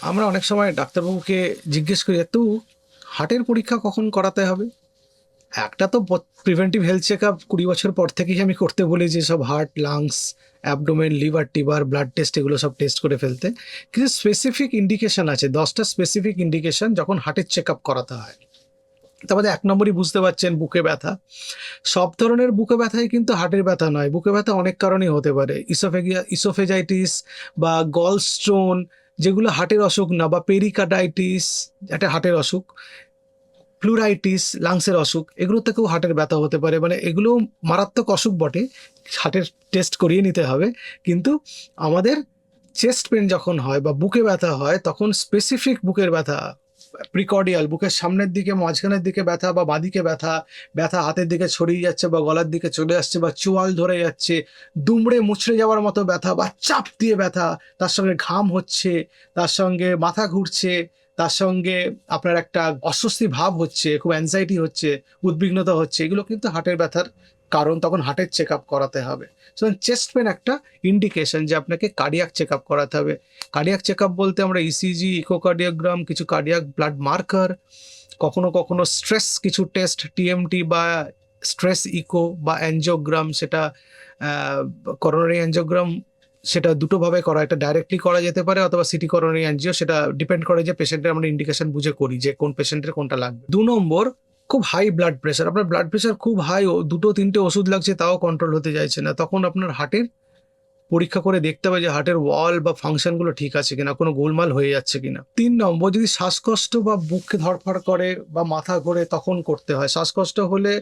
আমরা অনেক সময় ডাক্তারবাবুকে জিজ্ঞেস করি একটু হার্টের পরীক্ষা কখন করাতে হবে? একটা তো প্রিভেন্টিভ হেলথ চেক আপ কুড়ি বছর পর থেকেই আমি করতে বলি যে সব হার্ট লাংস অ্যাবডোমেন লিভার টিভার ব্লাড টেস্ট এগুলো সব টেস্ট করে ফেলতে। কিছু স্পেসিফিক ইন্ডিকেশন আছে, দশটা স্পেসিফিক ইন্ডিকেশন যখন হার্টের চেক আপ করাতে হয়। তারপরে এক নম্বরই বুঝতে পারছেন বুকে ব্যথা। সব ধরনের বুকে ব্যথাই কিন্তু হার্টের ব্যথা নয়। বুকে ব্যথা অনেক কারণেই হতে পারে। ইসোফেগিয়া ইসোফেজাইটিস বা গল স্টোন যেগুলো হার্টের অসুখ না, বা পেরিকাডাইটিস একটা হার্টের অসুখ ফ্লুরাইটিস লাংসের অসুখ এগুলো থেকেও হার্টের ব্যথা হতে পারে। মানে এগুলো মারাত্মক অসুখ বটে, হার্টের টেস্ট করিয়ে নিতে হবে। কিন্তু আমাদের চেস্ট পেন যখন হয় বা বুকে ব্যথা হয়, তখন স্পেসিফিক বুকের ব্যথা প্রিকর্ডিয়াল, বুকের সামনের দিকে, মাঝখানের দিকে ব্যথা বা বাঁদিকে ব্যথা ব্যথা হাতের দিকে ছড়িয়ে যাচ্ছে বা গলার দিকে চলে আসছে বা চোয়াল ধরে যাচ্ছে, দুমড়ে মুচড়ে যাওয়ার মতো ব্যথা বা চাপ দিয়ে ব্যথা, তার সঙ্গে ঘাম হচ্ছে, তার সঙ্গে মাথা ঘুরছে, তার সঙ্গে আপনার একটা অস্বস্তি ভাব হচ্ছে, খুব অ্যাংজাইটি হচ্ছে, উদ্বিগ্নতা হচ্ছে, এগুলো কিন্তু হার্টের ব্যথার কারণ তখন হার্টের চেক করাতে হবে। সুতরাং চেস্ট পেন একটা ইন্ডিকেশন যে আপনাকে কার্ডিয়াক চেক আপ করাতে হবে। কার্ডিয়াক চেক বলতে আমরা E ইসিজি ইকোকার্ডিওগ্রাম কিছু কার্ডিয়াক ব্লাড মার্কার কখনো কখনো স্ট্রেস কিছু টেস্ট টিএমটি বা স্ট্রেস ইকো বা অ্যানজিওগ্রাম সেটা করোনারি অ্যানজিওগ্রাম সেটা দুটোভাবে করা। এটা ডাইরেক্টলি করা যেতে পারে অথবা সিটি করোনারি অ্যানজিও সেটা ডিপেন্ড করে যে পেশেন্টের আমরা ইন্ডিকেশন বুঝে করি যে কোন পেশেন্টের কোনটা লাগবে। দু নম্বর খুব হাই ব্লাড প্রেশার আপনার ব্লাড প্রেশার খুব হাই ও দুটো তিনটে ওষুধ লাগছে তাও কন্ট্রোল হতে চাইছে না। তখন আপনার হার্টের পরীক্ষা করে দেখতে হবে যে হার্টের ওয়াল বা ফাংশনগুলো ঠিক আছে কিনা, কোনো গোলমাল হয়ে যাচ্ছে কিনা। তিন নম্বর, যদি শ্বাসকষ্ট বা বুককে ধরফড় করে বা মাথা ঘোরে তখন করতে হয়। শ্বাসকষ্ট হলে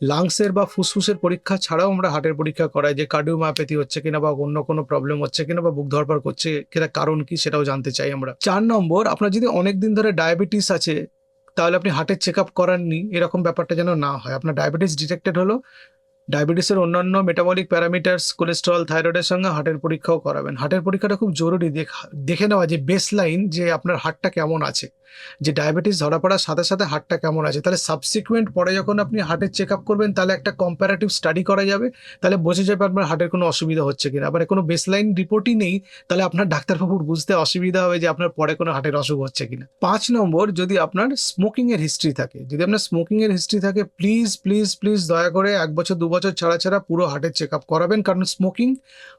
লাংসের বা ফুসফুসের পরীক্ষা ছাড়াও আমরা হার্টের পরীক্ষা করাই যে কার্ডিওমায়োপ্যাথি হচ্ছে কিনা বা অন্য কোনো প্রবলেম হচ্ছে কিনা বা বুক ধরফড় করছে কিনা, কারণ কি সেটাও জানতে চাই আমরা। চার নম্বর, আপনার যদি অনেক দিন ধরে ডায়াবেটিস আছে তাহলে আপনি হার্টের চেক আপ করাননি, এরকম ব্যাপারটা যেন না হয়। আপনার ডায়াবেটিস ডিটেক্টেড হলো ডায়াবেটিসের অন্যান্য মেটাবলিক প্যারামিটার্স কোলেস্ট্রল থাইরয়েডের সঙ্গে হার্টের পরীক্ষাও করাবেন। হার্টের পরীক্ষাটা খুব জরুরি। দেখ- নেওয়া যে বেস লাইন যে আপনার হার্টটা কেমন আছে। যে ডায়াবেটিস ধরা পড়ার সাথে সাথে হার্টটা কেমন আছে। তাহলে সাবসিকুয়েন্ট পরে যখন আপনি হার্টের চেক আপ করবেন, তাহলে একটা কম্পারেটিভ স্টাডি করা যাবে। তাহলে বোঝা যাবে আপনার হার্টের কোনো অসুবিধা হচ্ছে কিনা। আবার কোনো বেস লাইন রিপোর্টই নেই, তাহলে আপনার ডাক্তারবাবুর বুঝতে অসুবিধা হবে যে আপনার পরে কোনো হার্টের অসুখ হচ্ছে কিনা। পাঁচ নম্বর, যদি আপনার স্মোকিংয়ের হিস্ট্রি থাকে, যদি আপনার স্মোকিংয়ের হিস্ট্রি থাকে প্লিজ প্লিজ প্লিজ দয়া করে এক বছর, দু বছর ছাড়া ছাড়া পুরো হার্টের চেক আপ করাবেন, কারণ স্মোকিং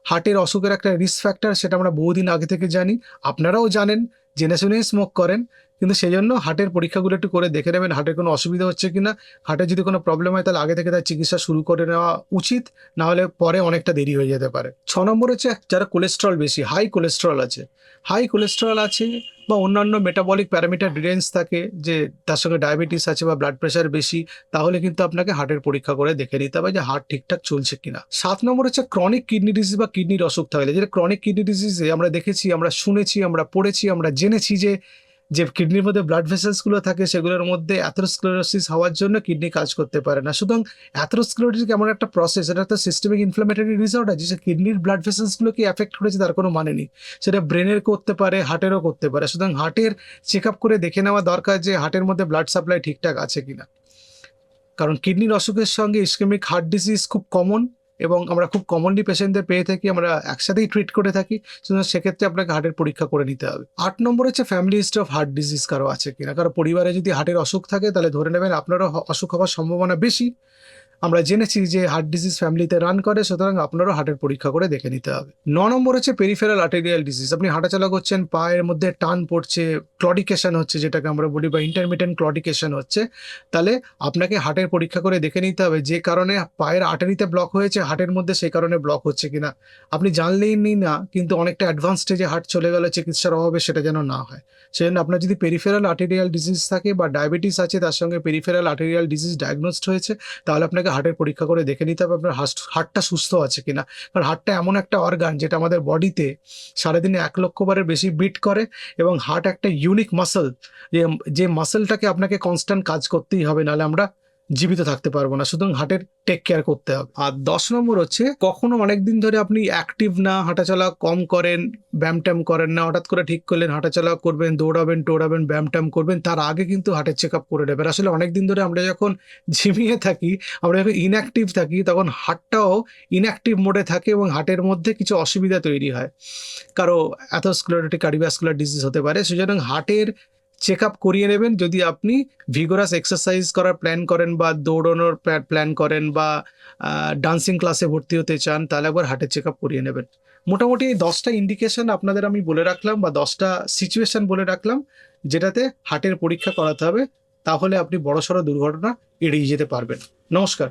হার্টের অসুখের একটা রিস্ক ফ্যাক্টর সেটা আমরা বহুদিন আগে থেকে জানি। আপনারাও জানেন, জেনে শুনেই স্মোক করেন। কিন্তু সেই জন্য হার্টের পরীক্ষাগুলো একটু করে দেখে নেবেন হার্টের কোনো অসুবিধা হচ্ছে কিনা। হার্টের যদি কোনো প্রবলেম হয়, তাহলে আগে থেকে তার চিকিৎসা শুরু করে নেওয়া উচিত, না হলে পরে অনেকটা দেরি হয়ে যেতে পারে। ছ নম্বর হচ্ছে যারা কোলেস্ট্রল বেশি হাই কোলেস্ট্রল আছে। হাই কোলেস্ট্রল আছে বা অন্যান্য মেটাবলিক প্যারামিটার ডিরেঞ্জ থাকে, যে তার সঙ্গে ডায়াবেটিস আছে বা ব্লাড প্রেশার বেশি, তাহলে কিন্তু আপনাকে হার্টের পরীক্ষা করে দেখে নিতে হবে যে হার্ট ঠিকঠাক চলছে কিনা। সাত নম্বর হচ্ছে ক্রনিক কিডনি ডিজিজ বা কিডনির অসুখ থাকলে, যেটা ক্রনিক কিডনি ডিজিজে আমরা দেখেছি, আমরা শুনেছি, আমরা পড়েছি, আমরা জেনেছি যে যে কিডনির মধ্যে ব্লাড ভেসেলসগুলো থাকে, সেগুলোর মধ্যে অ্যাথেরোস্ক্লেরোসিস হওয়ার জন্য কিডনি কাজ করতে পারে না। সুতরাং অ্যাথেরোস্ক্লেরোসিস এমন একটা প্রসেস এটা একটা সিস্টেমিক ইনফ্লামেটরি ডিসঅর্ডার যে কিডনির ব্লাড ভেসেলসগুলোকে এফেক্ট করেছে তার কোনো মানে নেই। সেটা ব্রেনের করতে পারে হার্টেরও করতে পারে। সুতরাং হার্টের চেক আপ করে দেখে নেওয়া দরকার যে হার্টের মধ্যে ব্লাড সাপ্লাই ঠিকঠাক আছে কিনা। কারণ কিডনির অসুখের সঙ্গে ইস্কেমিক হার্ট ডিজিজ খুব কমন এবং আমরা খুব কমনলি পেশেন্টদের পেয়ে থাকি, আমরা একসাথেই ট্রিট করে থাকি সেক্ষেত্রে আপনাকে হার্টের পরীক্ষা করে নিতে হবে। আট নম্বর হচ্ছে family history of heart disease কারও আছে কিনা? কারও পরিবারে যদি হার্টের অসুখ থাকে, তাহলে ধরে নেবেন আপনারও অসুখ হওয়ার সম্ভাবনা বেশি। আমরা জেনেছি যে হার্ট ডিজিজ ফ্যামিলিতে রান করে, সুতরাং আপনারও হার্টের পরীক্ষা করে দেখে নিতে হবে। ন নম্বর হচ্ছে পেরিফেরাল আর্টেরিয়াল ডিজিজ আপনি হাঁটাচলা করছেন, পায়ের মধ্যে টান পড়ছে ক্লডিকেশন হচ্ছে, যেটাকে আমরা বলি বা ইন্টারমিডিয়েন্ট ক্লডিকেশন হচ্ছে, তাহলে আপনাকে হার্টের পরীক্ষা করে দেখে নিতে হবে যে কারণে পায়ের আর্টারিতে ব্লক হয়েছে হার্টের মধ্যে সেই কারণে ব্লক হচ্ছে কিনা। আপনি জানলেই নি না, কিন্তু অনেকটা অ্যাডভান্স স্টেজে হার্ট চলে গেলে, চিকিৎসার অভাবে সেটা যেন না হয়। সেজন্য আপনার যদি পেরিফেরাল আর্টেরিয়াল ডিজিজ থাকে বা ডায়াবেটিস আছে, তার সঙ্গে পেরিফেরাল আর্টেরিয়াল ডিজিজ ডায়াগনোসড হয়েছে, তাহলে আপনাকে হার্টের পরীক্ষা করে দেখে নিতে হবে আপনার হার্ট হার্টটা সুস্থ আছে কিনা। কারণ হার্টটা এমন একটা অর্গান যেটা আমাদের বডিতে সারাদিনে এক লক্ষ বারের বেশি বিট করে এবং হার্ট একটা ইউনিক মাসেল যে মাসলটাকে আপনাকে কনস্ট্যান্ট কাজ করতেই হবে। নাহলে আমরা জীবিত থাকতে পারব না। সুতরাং হার্টের টেক কেয়ার করতে হবে। আর দশ নম্বর হচ্ছে, কখনো অনেকদিন ধরে আপনি অ্যাক্টিভ না, হাঁটাচলা কম করেন ব্যায়াম ট্যাম করেন না, হঠাৎ করে ঠিক করলেন, হাঁটাচলা করবেন, দৌড়াবেন, টোড়াবেন ব্যায়াম ট্যাম করবেন, তার আগে কিন্তু হার্টের চেক আপ করে নেবেন। আসলে অনেকদিন ধরে আমরা যখন ঝিমিয়ে থাকি, আমরা যখন ইনঅ্যাক্টিভ থাকি, তখন হার্টটাও ইনঅ্যাক্টিভ মোডে থাকে এবং হার্টের মধ্যে কিছু অসুবিধা তৈরি হয়। কারও অ্যাথোস্ক্লেরোটিক কার্ডিওভাস্কুলার ডিজিজ হতে পারে, সুতরাং হার্টের চেক আপ করিয়ে নেবেন। যদি আপনি ভিগোরাস এক্সারসাইজ করার প্ল্যান করেন বা দৌড়ানোর প্ল্যান করেন বা ডান্সিং ক্লাসে ভর্তি হতে চান, তাহলে একবার হার্টের চেক আপ করিয়ে নেবেন। মোটামুটি এই দশটা ইন্ডিকেশন আপনাদের আমি বলে রাখলাম বা দশটা সিচুয়েশন বলে রাখলাম, যেটাতে হার্টের পরীক্ষা করাতে হবে, তাহলে আপনি বড়সড় দুর্ঘটনা এড়িয়ে যেতে পারবেন। নমস্কার।